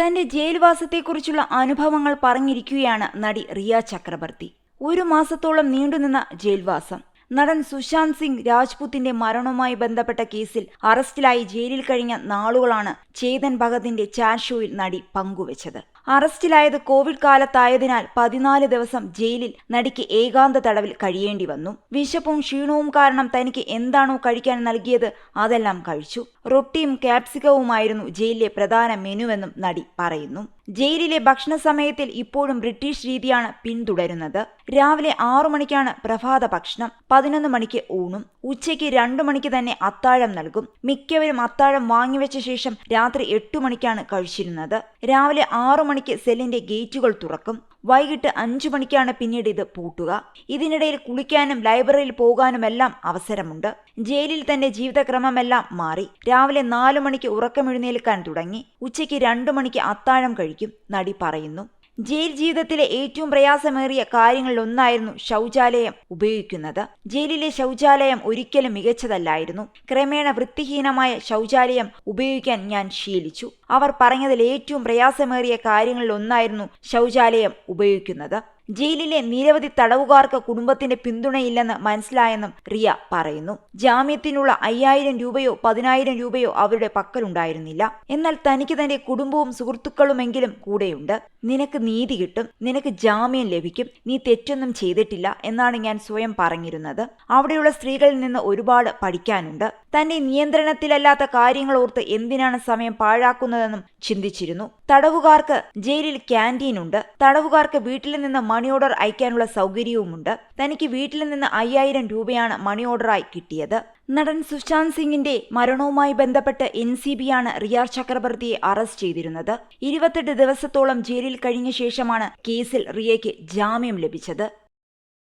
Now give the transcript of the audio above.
തന്റെ ജയിൽവാസത്തെക്കുറിച്ചുള്ള അനുഭവങ്ങൾ പറഞ്ഞിരിക്കുകയാണ് നടി റിയ ചക്രവർത്തി ഒരു മാസത്തോളം നീണ്ടുനിന്ന ജയിൽവാസം. നടൻ സുശാന്ത് സിംഗ് രാജ്പുത്തിന്റെ മരണവുമായി ബന്ധപ്പെട്ട കേസിൽ അറസ്റ്റിലായി ജയിലിൽ കഴിഞ്ഞ നാളുകളാണ് ചേതൻ ഭഗത്തിന്റെ ചാറ്റ് ഷോയിൽ നടി പങ്കുവച്ചത്. അറസ്റ്റിലായത് കോവിഡ് കാലത്തായതിനാൽ പതിനാല് ദിവസം ജയിലിൽ നടിക്ക് ഏകാന്ത തടവിൽ കഴിയേണ്ടി വന്നു. വിശപ്പും ക്ഷീണവും കാരണം തനിക്ക് എന്താണോ കഴിക്കാൻ നൽകിയത് അതെല്ലാം കഴിച്ചു. റൊട്ടിയും ക്യാപ്സിക്കവുമായിരുന്നു ജയിലിലെ പ്രധാന മെനുവെന്നും നടി പറയുന്നു. ജയിലിലെ ഭക്ഷണ സമയത്തിൽ ഇപ്പോഴും ബ്രിട്ടീഷ് രീതിയാണ് പിന്തുടരുന്നത്. രാവിലെ ആറു മണിക്കാണ് പ്രഭാത ഭക്ഷണം. പതിനൊന്ന് മണിക്ക് ഊണും. ഉച്ചയ്ക്ക് രണ്ടു മണിക്ക് തന്നെ അത്താഴം നൽകും. മിക്കവരും അത്താഴം വാങ്ങിവെച്ച ശേഷം രാത്രി എട്ടു മണിക്കാണ് കഴിച്ചിരുന്നത്. രാവിലെ ആറു മണിക്ക് സെല്ലിന്റെ ഗേറ്റുകൾ തുറക്കും. വൈകിട്ട് അഞ്ചു മണിക്കാണ് പിന്നീട് ഇത് പൂട്ടുക. ഇതിനിടയിൽ കുളിക്കാനും ലൈബ്രറിയിൽ പോകാനുമെല്ലാം അവസരമുണ്ട്. ജയിലിൽ തന്നെ ജീവിതക്രമമെല്ലാം മാറി. രാവിലെ നാലു മണിക്ക് ഉറക്കമെഴുന്നേൽക്കാൻ തുടങ്ങി. ഉച്ചയ്ക്ക് രണ്ടു മണിക്ക് അത്താഴം കഴിക്കും നടി പറയുന്നു. ജയിൽ ജീവിതത്തിലെ ഏറ്റവും പ്രയാസമേറിയ കാര്യങ്ങളിലൊന്നായിരുന്നു ശൗചാലയം ഉപയോഗിക്കുന്നത്. ജയിലിലെ ശൗചാലയം ഒരിക്കലും മികച്ചതല്ലായിരുന്നു. ക്രമേണ വൃത്തിഹീനമായ ശൗചാലയം ഉപയോഗിക്കാൻ ഞാൻ ശീലിച്ചു. അവർ പറഞ്ഞതിൽ ഏറ്റവും പ്രയാസമേറിയ കാര്യങ്ങളിലൊന്നായിരുന്നു ശൗചാലയം ഉപയോഗിക്കുന്നത്. ജയിലിലെ നിരവധി തടവുകാർക്ക് കുടുംബത്തിന്റെ പിന്തുണയില്ലെന്ന് മനസ്സിലായെന്നും റിയ പറയുന്നു. ജാമ്യത്തിനുള്ള അയ്യായിരം രൂപയോ പതിനായിരം രൂപയോ അവരുടെ പക്കലുണ്ടായിരുന്നില്ല. എന്നാൽ തനിക്ക് തന്റെ കുടുംബവും സുഹൃത്തുക്കളുമെങ്കിലും കൂടെയുണ്ട്. നിനക്ക് നീതി കിട്ടും. നിനക്ക് ജാമ്യം ലഭിക്കും. നീ തെറ്റൊന്നും ചെയ്തിട്ടില്ല എന്നാണ് ഞാൻ സ്വയം പറഞ്ഞിരുന്നത്. അവിടെയുള്ള സ്ത്രീകളിൽ നിന്ന് ഒരുപാട് പഠിക്കാനുണ്ട്. തന്റെ നിയന്ത്രണത്തിലല്ലാത്ത കാര്യങ്ങൾ ഓർത്ത് എന്തിനാണ് സമയം പാഴാക്കുന്നതെന്നും ചിന്തിച്ചിരുന്നു. തടവുകാർക്ക് ജയിലിൽ ക്യാന്റീൻ ഉണ്ട്. തടവുകാർക്ക് വീട്ടിൽ നിന്ന് മണി ഓർഡർ അയക്കാനുള്ള സൗകര്യവുമുണ്ട്. തനിക്ക് വീട്ടിൽ നിന്ന് അയ്യായിരം രൂപയാണ് മണി ഓർഡറായി കിട്ടിയത്. നടൻ സുശാന്ത് സിംഗിന്റെ മരണവുമായി ബന്ധപ്പെട്ട് എൻ സി ബിയാണ് റിയാർ ചക്രവർത്തിയെ അറസ്റ്റ് ചെയ്തിരുന്നത്. ഇരുപത്തെട്ട് ദിവസത്തോളം ജയിലിൽ കഴിഞ്ഞ ശേഷമാണ് കേസിൽ റിയയ്ക്ക് ജാമ്യം ലഭിച്ചത്.